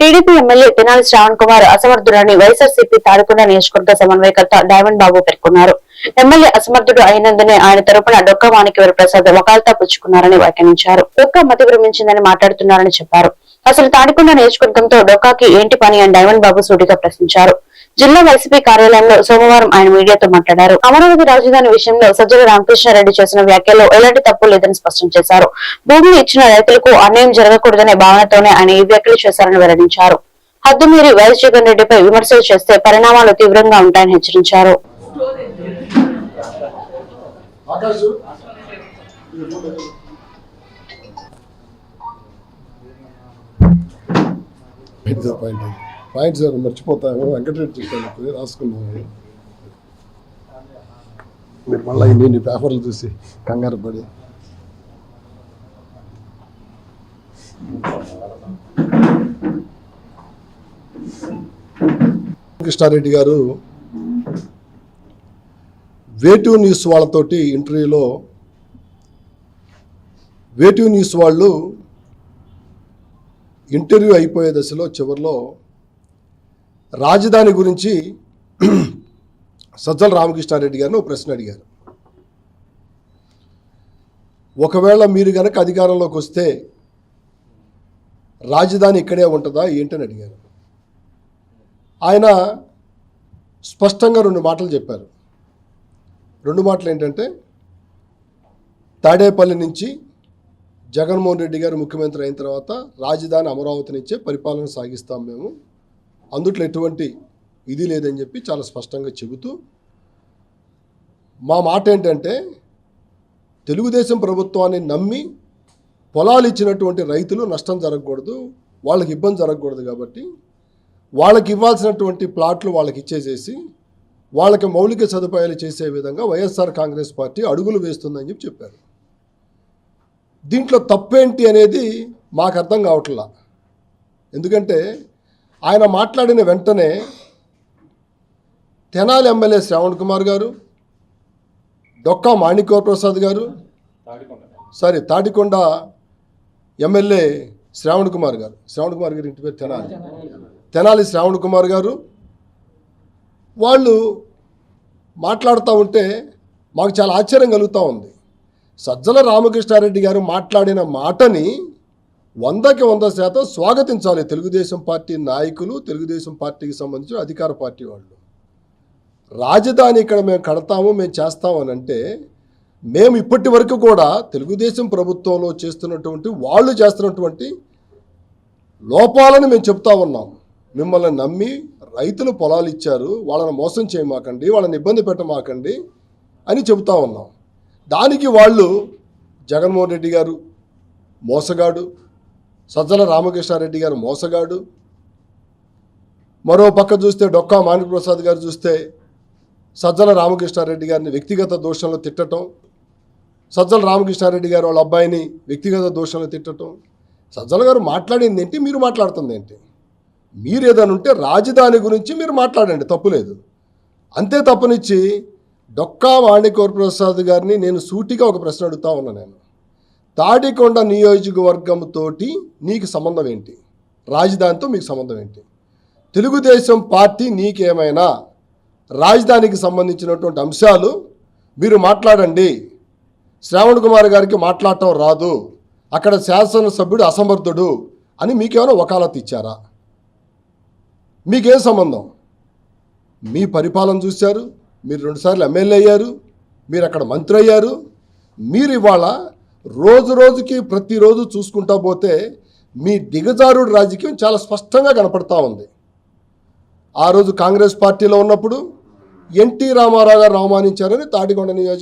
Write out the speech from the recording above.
TDP MLA Tenali Sravan Kumar అసమర్థుడని YSRCP Tadikonda నియోజకవర్గ సమన్వయకర్త డైమండ్ బాబు పేర్కొన్నారు. ఎమ్మెల్యే అసమర్థుడు అయినందునే ఆయన తరపున డొక్క మాణిక్యవర ప్రసాద్ వకాల్తా పుచ్చుకున్నారని వ్యాఖ్యానించారు. డొక్క మతి భ్రమించిందని మాట్లాడుతున్నారని చెప్పారు. అసలు తాడికొండ నియోజకవర్గంతో డొక్కాకి ఏంటి పని అని డైమండ్ బాబు సూటిగా ప్రశ్నించారు. జిల్లా వైసీపీ కార్యాలయంలో సోమవారం ఆయన మీడియాతో మాట్లాడారు. అమరావతి రాజధాని విషయంలో సజ్జల రామకృష్ణారెడ్డి చేసిన వ్యాఖ్యలో ఎలాంటి తప్పు లేదని స్పష్టం చేశారు. భూమిని ఇచ్చిన రైతులకు అన్యాయం జరగకూడదనే భావనతోనే ఆయన ఈ వ్యాఖ్యలు చేశారని వెల్లడించారు. హద్దుమీరి వైఎస్ జగన్ రెడ్డిపై విమర్శలు చేస్తే పరిణామాలు తీవ్రంగా ఉంటాయని హెచ్చరించారు. పెద్ద పాయింట్ పాయింట్స్ పాయింట్ సార్ మర్చిపోతాము. వెంకటరెడ్డి చెప్పాను రాసుకున్నాము. మీరు మళ్ళీ ఇన్ని పేపర్లు చూసి కంగారు పడి. కృష్ణారెడ్డి గారు వేటివ్ న్యూస్ వాళ్ళతోటి ఇంటర్వ్యూలో వేటివ్ న్యూస్ వాళ్ళు ఇంటర్వ్యూ అయిపోయే దశలో చివరిలో రాజధాని గురించి సజ్జల రామకృష్ణారెడ్డి గారిని ఒక ప్రశ్న అడిగారు. ఒకవేళ మీరు కనుక అధికారంలోకి వస్తే రాజధాని ఇక్కడే ఉంటుందా ఏంటని అడిగారు. ఆయన స్పష్టంగా రెండు మాటలు చెప్పారు. రెండు మాటలు ఏంటంటే తాడేపల్లి నుంచి జగన్మోహన్ రెడ్డి గారు ముఖ్యమంత్రి అయిన తర్వాత రాజధాని అమరావతి నుంచే పరిపాలన సాగిస్తాం మేము. అందుట్లో ఎటువంటి ఇది లేదని చెప్పి చాలా స్పష్టంగా చెబుతూ మా మాట ఏంటంటే తెలుగుదేశం ప్రభుత్వాన్ని నమ్మి పొలాలు ఇచ్చినటువంటి రైతులు నష్టం జరగకూడదు వాళ్ళకి ఇబ్బంది జరగకూడదు కాబట్టి వాళ్ళకి ఇవ్వాల్సినటువంటి ప్లాట్లు వాళ్ళకి ఇచ్చేసేసి వాళ్ళకి మౌలిక సదుపాయాలు చేసే విధంగా వైఎస్ఆర్ కాంగ్రెస్ పార్టీ అడుగులు వేస్తుందని చెప్పి చెప్పారు. దీంట్లో తప్పేంటి అనేది మాకు అర్థం కావట్లా. ఎందుకంటే ఆయన మాట్లాడిన వెంటనే తెనాలి ఎమ్మెల్యే శ్రావణ్ కుమార్ గారు డొక్కా మాణిక్య ప్రసాద్ గారు సారీ తాటికొండ ఎమ్మెల్యే శ్రావణ్ కుమార్ గారు. శ్రావణ్ కుమార్ గారి ఇంటి పేరు తెనాలి. తెనాలి శ్రావణ్ కుమార్ గారు. వాళ్ళు మాట్లాడుతూ ఉంటే మాకు చాలా ఆశ్చర్యం కలుగుతూ ఉంది. సజ్జల రామకృష్ణారెడ్డి గారు మాట్లాడిన మాటని వందకి వంద శాతం స్వాగతించాలి తెలుగుదేశం పార్టీ నాయకులు తెలుగుదేశం పార్టీకి సంబంధించిన అధికార పార్టీ వాళ్ళు. రాజధాని ఇక్కడ మేము కడతాము మేము చేస్తాము అని అంటే మేము ఇప్పటి వరకు కూడా తెలుగుదేశం ప్రభుత్వంలో చేస్తున్నటువంటి వాళ్ళు చేస్తున్నటువంటి లోపాలను మేము చెప్తా ఉన్నాం. మిమ్మల్ని నమ్మి రైతులు పొలాలు ఇచ్చారు వాళ్ళని మోసం చేయమాకండి వాళ్ళని ఇబ్బంది పెట్టమాకండి అని చెబుతా ఉన్నాం. దానికి వాళ్ళు జగన్మోహన్ రెడ్డి గారు మోసగాడు సజ్జల రామకృష్ణారెడ్డి గారు మోసగాడు. మరో పక్క చూస్తే డొక్కా మాణిక్యప్రసాద్ గారు చూస్తే సజ్జల రామకృష్ణారెడ్డి గారిని వ్యక్తిగత దోషంలో తిట్టటం సజ్జల రామకృష్ణారెడ్డి గారు వాళ్ళ అబ్బాయిని వ్యక్తిగత దోషంలో తిట్టటం. సజ్జల గారు మాట్లాడింది ఏంటి? మీరు మాట్లాడుతుంది ఏంటి? మీరు ఏదైనా ఉంటే రాజధాని గురించి మీరు మాట్లాడండి తప్పులేదు అంతే తప్పనిచ్చి డొక్కా వాణికోర్ ప్రసాద్ గారిని నేను సూటిగా ఒక ప్రశ్న అడుగుతా ఉన్నా నేను. తాడికొండ నియోజకవర్గంతోటి నీకు సంబంధం ఏంటి? రాజధానితో మీకు సంబంధం ఏంటి? తెలుగుదేశం పార్టీ నీకేమైనా రాజధానికి సంబంధించినటువంటి అంశాలు? మీరు మాట్లాడండి. శ్రావణ్ కుమార్ గారికి మాట్లాడటం రాదు. అక్కడ శాసనసభ్యుడు అసమర్థుడు అని మీకేమైనా వకాలత్ ఇచ్చారా? మీకేం సంబంధం? మీ పరిపాలన చూశారు. మీరు రెండుసార్లు ఎమ్మెల్యే అయ్యారు. మీరు అక్కడ మంత్రి అయ్యారు. మీరు ఇవాళ రోజు రోజుకి ప్రతిరోజు చూసుకుంటా పోతే మీ దిగజారుడు రాజకీయం చాలా స్పష్టంగా కనపడతా ఉంది. ఆ రోజు కాంగ్రెస్ పార్టీలో ఉన్నప్పుడు ఎన్టీ రామారావు గారు అవమానించారని తాడిగొండ నియోజక